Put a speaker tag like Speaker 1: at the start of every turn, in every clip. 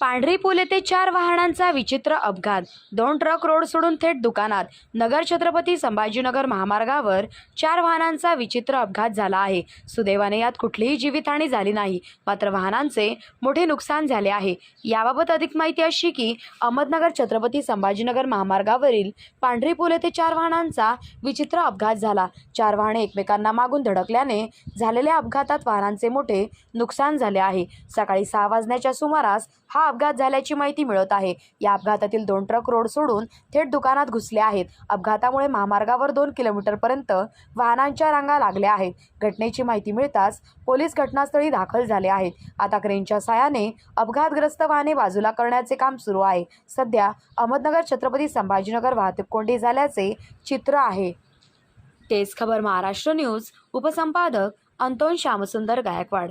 Speaker 1: पांढरी पुल येथे चार वाहनांचा विचित्र अपघात. दोन ट्रक रोड सोडून थेट दुकानात. नगर छत्रपती संभाजीनगर महामार्गावर चार वाहनांचा विचित्र अपघात झाला आहे. सुदैवाने यात कुठलीही जीवितहानी झाली नाही. मात्र वाहनांचे मोठे नुकसान झाले आहे. याबाबत अधिक माहिती अशी की अहमदनगर छत्रपती संभाजीनगर महामार्गावरील पांढरी पुल येथे चार वाहनांचा विचित्र अपघात झाला. चार वाहने एकमेकांना मागून धडकल्याने झालेल्या अपघातात वाहनांचे मोठे नुकसान झाले आहे. सकाळी सहा वाजण्याच्या सुमारास हा अपघात झाल्याची माहिती मिळत आहे. या अपघातातील दोन ट्रक रोड सोडून थेट दुकानात घुसले आहेत. अपघातामुळे महामार्गावर दोन किलोमीटरपर्यंत वाहनांच्या रांगा लागल्या आहेत. घटनेची माहिती मिळताच पोलीस घटनास्थळी दाखल झाले आहेत. आता क्रेनच्या साहाय्याने अपघातग्रस्त वाहने बाजूला करण्याचे काम सुरू आहे. सध्या अहमदनगर छत्रपती संभाजीनगर वाहतूक कोंडी झाल्याचे चित्र आहे. तेच खबर महाराष्ट्र न्यूज उपसंपादक अंतोन श्यामसुंदर गायकवाड.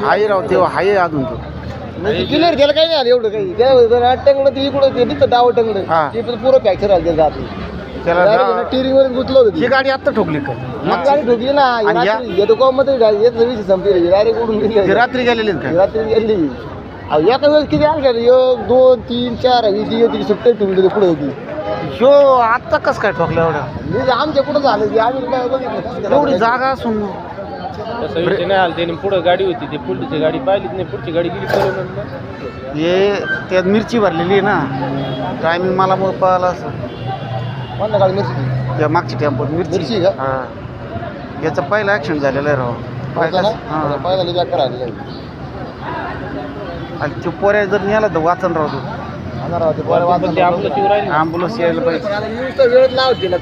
Speaker 2: हाय राव तेव्हा हाय अजून तो.
Speaker 3: क्लिअर त्याला काही नाही आलं एवढं काही. त्या टंगलं ते इकडं ते नुसतं डावं टंगलं
Speaker 2: हा.
Speaker 3: ते पण पुरं फ्रॅक्चर त्याचं आतलं.
Speaker 2: त्याला
Speaker 3: ना टिअरिंग वर गुतलं होतं
Speaker 2: ही
Speaker 3: ते.
Speaker 2: गाडी आत्ता ठोकली काय
Speaker 3: मग गाडी ठोकली ना.
Speaker 2: आणि या?
Speaker 3: येतो कॉममध्ये येत विषय संपली. डायरेक्ट उडून
Speaker 2: ती
Speaker 3: गेली
Speaker 2: रात्री गेलेली
Speaker 3: रात्री गेली अहो, एका वेळेस किती आणल्या रे? एक दोन तीन चार होती सुट्टे ठेवली पुढे होती.
Speaker 2: ह्यो आत्ता कस काय ठोकल्या एवढ्या
Speaker 3: म्हणजे आमच्या पुढे झालं की आम्ही काय बघितलं
Speaker 2: एवढी जागा असून
Speaker 4: तसं विषय नाही आला त्याने पुढं गाडी होती ते पुढची गाडी पाहिलीच नाही पुढची गाडी गेली पळून म्हणलं
Speaker 2: हे त्यात मिरची भरलेली आहे ना. टायमिंग मला मग पळाला असं.
Speaker 3: म्हणलं मिरची?
Speaker 2: त्या मागची टेम्पोत मिरची.
Speaker 3: मिरची का?
Speaker 2: हा. याचा पहिला ॲक्शन झालेला आहे राव.
Speaker 3: पाहिलं?
Speaker 2: हा.
Speaker 3: पाहिलं आहे.
Speaker 2: आणि तो पोऱ्या जर नेला तर वाचन राहतो
Speaker 4: ते आम्हाला
Speaker 2: ॲम्ब्युलन्स यायला पाहिजे.